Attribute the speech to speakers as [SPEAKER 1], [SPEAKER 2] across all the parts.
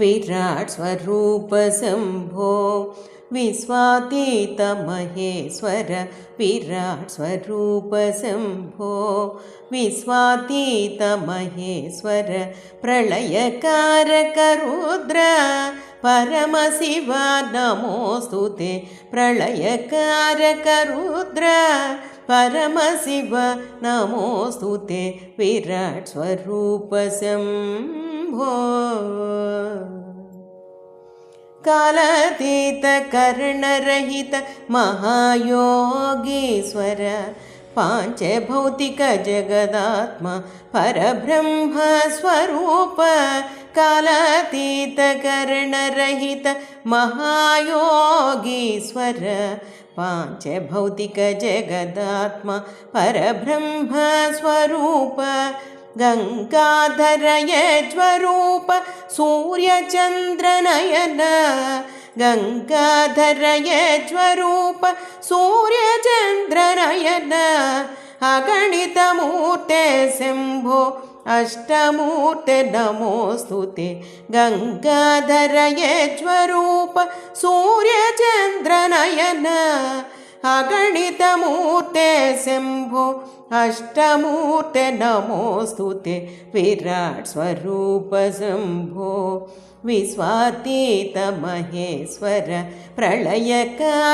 [SPEAKER 1] विराट् स्वरूप शम्भो विश्वातीतमहेश्वर विराट् स्वरूप शम्भो विश्वातीतमहेश्वर प्रलयकारकरुद्र परमशिव नमोऽस्तु ते प्रलयकारकरुद्र परमशिव नमोऽस्तु ते विराट् स्वरूप शम्भो कालातीतकर्णरहित महायोगीश्वर पाञ्चभौतिकजगदात्मा परब्रह्मस्वरूप कालातीतकर्णरहित महायोगीश्वर पाञ्चभौतिकजगदात्मा परब्रह्मस्वरूप गङ्गाधरयज्वरूप सूर्यचन्द्रनयन गङ्गाधरयज्वरूप सूर्यचन्द्रनयन अगणितमूर्ते शम्भो अष्टमूर्ते नमोऽस्तु ते गङ्गाधरयज्वरूप सूर्यचन्द्रनयन अगणितमूर्ते शम्भो अष्टमूर्ते नमोऽस्तु ते विराट् स्वरूप शम्भो विश्वातीतमहेश्वर प्रलयकारकरुद्र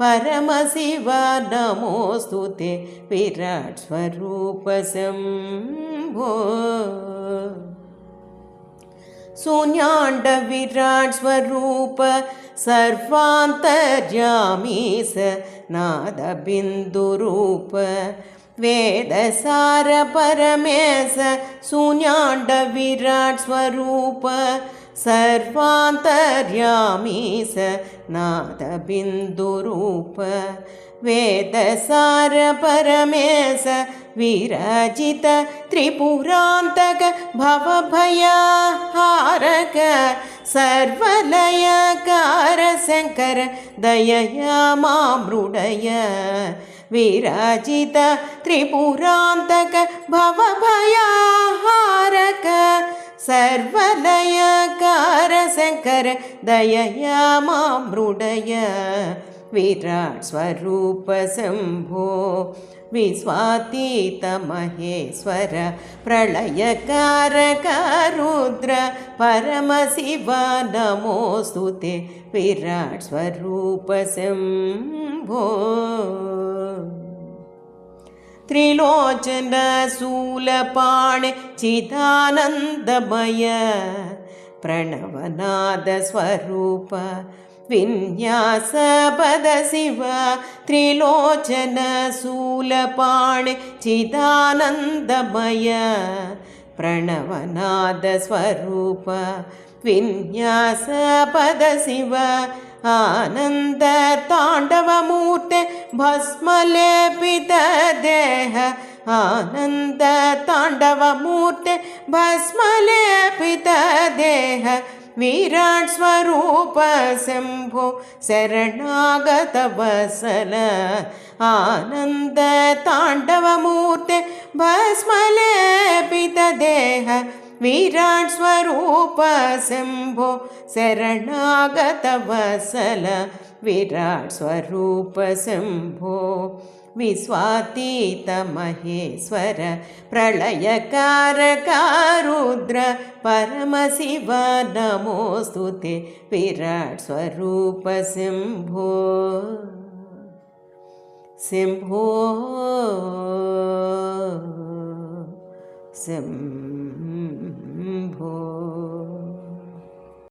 [SPEAKER 1] परमशिव नमोऽस्तु ते विराट् स्वरूप शम्भो शून्याण्डविराट् स्वरूप सर्वान्तर्यामी स नादबिन्दुरूप। वेदसार परमेश शून्याण्डविराट् स्वरूप सर्वान्तर्यामी स नादबिन्दुरूप। वेदसार परमेश विरचित त्रिपुरान्तक भवभयहारक सर्वलयकार शङ्कर दयया मामृडय विरचित त्रिपुरान्तक भवभयहारक सर्वलयकार शङ्कर दयया मामृडय विराट् स्वरूप शम्भो विश्वातीतमहेश्वर प्रलयकारकरुद्र परमशिव नमोऽस्तु ते विराट् स्वरूप शम्भो त्रिलोचनशूलपाण चिदानन्दमय प्रणवनादस्वरूप विन्यासपदशिव त्रिलोचनशूलपाण चिदानन्दमय प्रणवनादस्वरूप विन्यासपदशिव आनन्दताण्डवमूर्ते भस्मलेपितदेह आनन्दताण्डवमूर्ते भस्मलेपितदेह विराट् स्वरूप शम्भो शरणागतवसल। आनन्दताण्डवमूर्ते भस्मलेपितदेह विराट् स्वरूप शम्भो शरणागतवसल। विराट् स्वरूप शम्भो विश्वातीतमहेश्वर प्रलयकारकारुद्र परमशिव नमोऽस्तु ते विराट् स्वरूप शम्भो शम्भो शम्